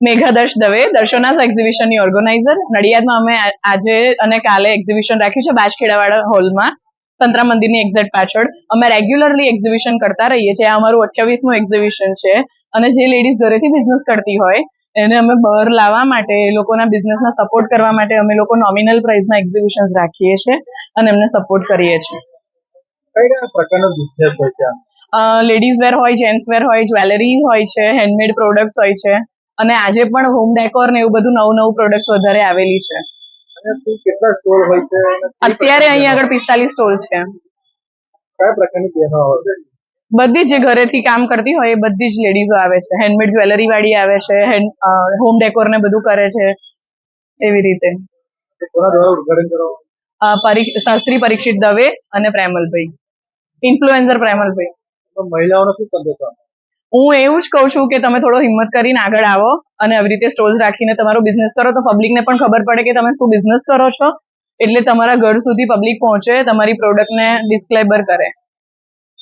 મેઘાદર્શ દવે દર્શનાસ એક્ઝિબિશનની ઓર્ગેનાઇઝર નડિયાદમાં અમે આજે અને કાલે એક્ઝિબિશન રાખ્યું છે બાજખેડાવાળા હોલમાં સંતરા મંદિરની એક્ઝેક્ટ પાછળ. અમે રેગ્યુલરલી એક્ઝિબિશન કરતા રહીએ છીએ. આ અમારું અઠ્યાવીસમું એક્ઝિબિશન છે. અને જે લેડીઝ ઘરેથી બિઝનેસ કરતી હોય એને અમે બહાર લાવવા માટે એ લોકોના બિઝનેસના સપોર્ટ કરવા માટે અમે લોકો નોમિનલ પ્રાઇઝના એક્ઝિબિશન રાખીએ છીએ અને એમને સપોર્ટ કરીએ છીએ. કયા પ્રકારનો બિઝનેસ હોય છે? લેડીઝ વેર હોય જેન્ટ્સ વેર હોય જ્વેલરી હોય છે હેન્ડમેડ પ્રોડક્ટ્સ હોય છે. અને આજે પણ હોમ ડેકોર ને એવું બધું નવું નવું પ્રોડક્ટ વધારે આવેલી છે. કેટલા સ્ટોર હોય છે અત્યારે અહીંયા આગળ પિસ્તાલીસ સ્ટોલ છે. કયા પ્રકારની બધી જ ઘરેથી કામ કરતી હોય એ બધી જ લેડીઝો આવે છે. હેન્ડમેડ જ્વેલરી વાળી આવે છે હોમ ડેકોર ને બધું કરે છે એવી રીતે. શાસ્ત્રી પરીક્ષિત દવે અને પ્રેમલભાઈ. ઇન્ફ્લુએન્સર પ્રેમલભાઈ. તો મહિલાઓનો શું સંદેશો? હું એવું જ કહું છું કે તમે થોડો હિંમત કરીને આગળ આવો અને આવી રીતે સ્ટોલ્સ રાખીને તમારો બિઝનેસ કરો. તો પબ્લિકને પણ ખબર પડે કે તમે શું બિઝનેસ કરો છો. એટલે તમારા ઘર સુધી પબ્લિક પહોંચે, તમારી પ્રોડક્ટને ડિસ્ક્લેબર કરે.